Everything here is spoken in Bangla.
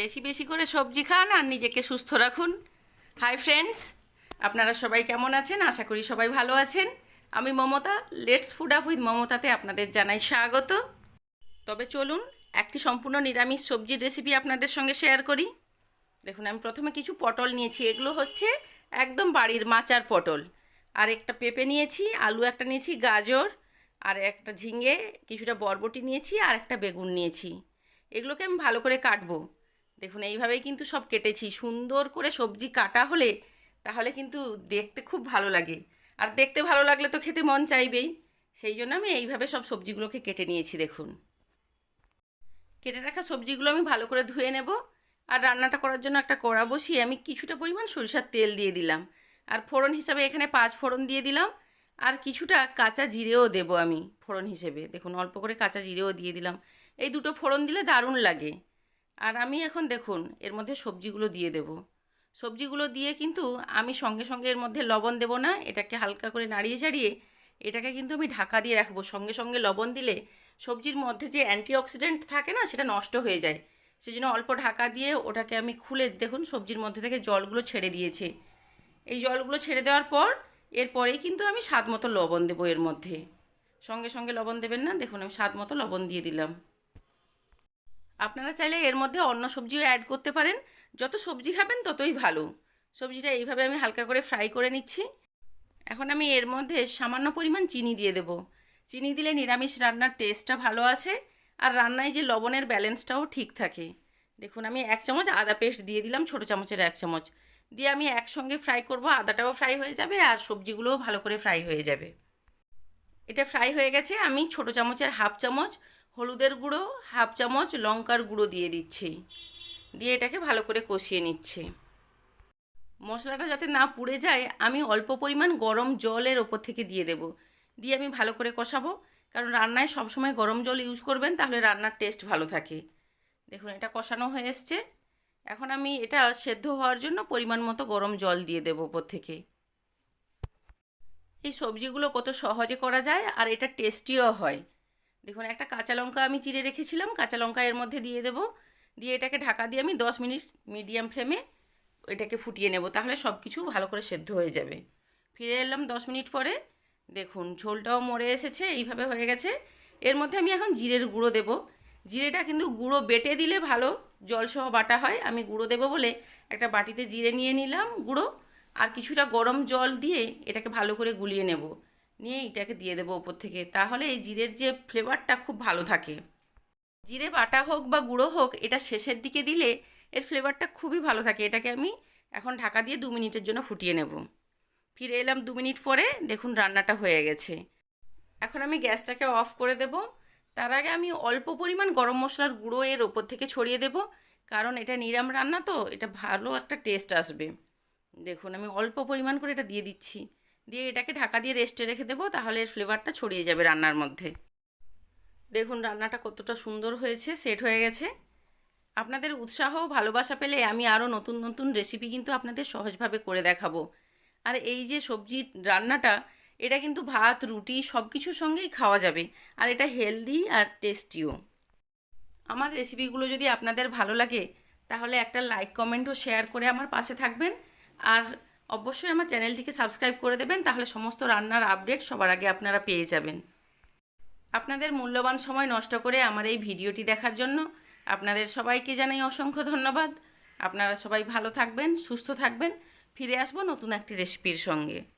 বেশি বেশি করে সবজি খান আর নিজেকে সুস্থ রাখুন। হাই ফ্রেন্ডস আপনারা সবাই কেমন আছেন? আশা করি সবাই ভালো আছেন। আমি Mamata let's food up with মমতাতে আপনাদের জানাই স্বাগত। তবে চলুন, একটি সম্পূর্ণ নিরামিষ সবজির রেসিপি আপনাদের সঙ্গে শেয়ার করি। দেখুন, আমি প্রথমে কিছু পটল নিয়েছি। এগুলো হচ্ছে একদম বাড়ির মাচার পটল। আর একটা পেঁপে নিয়েছি, আলু একটা নিয়েছি, গাজর, আর একটা ঝিঙে, কিছুটা বরবটি নিয়েছি, আর একটা বেগুন নিয়েছি। এগুলোকে আমি ভালো করে কাটবো। দেখুন, এইভাবেই কিন্তু সব কেটেছি। সুন্দর করে সবজি কাটা হলে তাহলে কিন্তু দেখতে খুব ভালো লাগে। আর দেখতে ভালো লাগলে তো খেতে মন চাইবেই। সেই জন্য আমি এইভাবে সব সবজিগুলোকে কেটে নিয়েছি, দেখুন। কেটে রাখা সবজিগুলো আমি ভালো করে ধুয়ে নেব। আর রান্নাটা করার জন্য একটা কড়া বসিয়ে আমি কিছুটা পরিমাণ সরিষার তেল দিয়ে দিলাম। আর ফোড়ন হিসাবে এখানে পাঁচ ফোড়ন দিয়ে দিলাম। আর কিছুটা কাঁচা জিরেও দেবো আমি ফোড়ন হিসেবে। দেখুন, অল্প করে কাঁচা জিরেও দিয়ে দিলাম। এই দুটো ফোড়ন দিলে দারুণ লাগে। আর আমি এখন দেখুন, এর মধ্যে সবজিগুলো দিয়ে দেব। সবজিগুলো দিয়ে কিন্তু আমি সঙ্গে সঙ্গে এর মধ্যে লবণ দেব না, এটাকে হালকা করে নাড়িয়ে চাড়িয়ে এটাকে কিন্তু আমি ঢাকা দিয়ে রাখব। সঙ্গে সঙ্গে লবণ দিলে সবজির মধ্যে যে অ্যান্টিঅক্সিডেন্ট থাকে না, সেটা নষ্ট হয়ে যায়। সেই জন্য অল্প ঢাকা দিয়ে ওটাকে আমি খুলে দেখুন, সবজির মধ্যে থেকে জলগুলো ছেড়ে দিয়েছে। এই জলগুলো ছেড়ে দেওয়ার পর এরপরেই কিন্তু আমি স্বাদ মতো লবণ দেবো এর মধ্যে। সঙ্গে সঙ্গে লবণ দেবেন না, দেখুন আমি স্বাদ মতো লবণ দিয়ে দিলাম। আপনারা চাইলে এর মধ্যে অন্য সবজিও অ্যাড করতে পারেন। যত সবজি খাবেন ততই ভালো। সবজিটা এইভাবে আমি হালকা করে ফ্রাই করে নিচ্ছি। এখন আমি এর মধ্যে সামান্য পরিমাণ চিনি দিয়ে দেব। চিনি দিলে নিরামিষ রান্নার টেস্টটা ভালো আছে আর রান্নায় যে লবণের ব্যালেন্সটাও ঠিক থাকে। দেখুন, আমি এক চামচ আদা পেস্ট দিয়ে দিলাম, ছোটো চামচের এক চামচ। দিয়ে আমি একসঙ্গে ফ্রাই করব, আদাটাও ফ্রাই হয়ে যাবে আর সবজিগুলোও ভালো করে ফ্রাই হয়ে যাবে। এটা ফ্রাই হয়ে গেছে, আমি ছোটো চামচের হাফ চামচ হলুদের গুঁড়ো, হাফ চামচ লঙ্কার গুঁড়ো দিয়ে দিচ্ছি। দিয়ে এটাকে ভালো করে কষিয়ে নিচ্ছি। মশলাটা যাতে না পুড়ে যায়, আমি অল্প পরিমাণ গরম জলের ওপর থেকে দিয়ে দেব। দিয়ে আমি ভালো করে কষাবো। কারণ রান্নায় সবসময় গরম জল ইউজ করবেন, তাহলে রান্নার টেস্ট ভালো থাকে। দেখুন, এটা কষানো হয়ে এসছে। এখন আমি এটা সেদ্ধ হওয়ার জন্য পরিমাণ মতো গরম জল দিয়ে দেবো ওপর থেকে। এই সবজিগুলো কত সহজে করা যায়, আর এটা টেস্টিও হয়। দেখুন, একটা কাঁচা লঙ্কা আমি চিড়ে রেখেছিলাম, কাঁচা লঙ্কা এর মধ্যে দিয়ে দেবো। দিয়ে এটাকে ঢাকা দিয়ে আমি দশ মিনিট মিডিয়াম ফ্লেমে এটাকে ফুটিয়ে নেব, তাহলে সব কিছু ভালো করে সেদ্ধ হয়ে যাবে। ফিরে এলাম দশ মিনিট পরে। দেখুন, ঝোলটাও মরে এসেছে, এইভাবে হয়ে গেছে। এর মধ্যে আমি এখন জিরের গুঁড়ো দেব। জিরেটা কিন্তু গুঁড়ো বেটে দিলে ভালো, জলসহ বাটা হয়। আমি গুঁড়ো দেবো বলে একটা বাটিতে জিরে নিয়ে নিলাম গুঁড়ো। আর কিছুটা গরম জল দিয়ে এটাকে ভালো করে গুলিয়ে নেব। নিয়ে এটাকে দিয়ে দেবো ওপর থেকে। তাহলে এই জিরের যে ফ্লেভারটা খুব ভালো থাকে। জিরে বাটা হোক বা গুঁড়ো হোক, এটা শেষের দিকে দিলে এর ফ্লেভারটা খুবই ভালো থাকে। এটাকে আমি এখন ঢাকা দিয়ে দু মিনিটের জন্য ফুটিয়ে নেব। ফিরে এলাম দু মিনিট পরে, দেখুন রান্নাটা হয়ে গেছে। এখন আমি গ্যাসটাকে অফ করে দেব। তার আগে আমি অল্প পরিমাণ গরম মশলার গুঁড়ো এর ওপর থেকে ছড়িয়ে দেব। কারণ এটা নিরাম রান্না তো, এটা ভালো একটা টেস্ট আসবে। দেখুন, আমি অল্প পরিমাণ করে এটা দিয়ে দিচ্ছি। দিয়ে এটাকে ঢাকা দিয়ে রেস্টে রেখে দেবো, তাহলে এর ফ্লেভারটা ছড়িয়ে যাবে রান্নার মধ্যে। দেখুন, রান্নাটা কতটা সুন্দর হয়েছে সেট হয়ে গেছে। আপনাদের উৎসাহ ভালোবাসা পেলে আমি আরও নতুন নতুন রেসিপি কিন্তু আপনাদের সহজভাবে করে দেখাবো। আর এই যে সবজি রান্নাটা, এটা কিন্তু ভাত, রুটি সব কিছুর সঙ্গেই খাওয়া যাবে, আর এটা হেলদি আর টেস্টিও আমার রেসিপিগুলো যদি আপনাদের ভালো লাগে, তাহলে একটা লাইক কমেন্ট ও শেয়ার করে আমার পাশে থাকবেন। আর অবশ্যই আমার চ্যানেলটিকে সাবস্ক্রাইব করে দেবেন, তাহলে সমস্ত রান্নার আপডেট সবার আগে আপনারা পেয়ে যাবেন। আপনাদের মূল্যবান সময় নষ্ট করে আমার এই ভিডিওটি দেখার জন্য আপনাদের সবাইকে জানাই অসংখ্য ধন্যবাদ। আপনারা সবাই ভালো থাকবেন, সুস্থ থাকবেন। ফিরে আসব নতুন একটি রেসিপির সঙ্গে।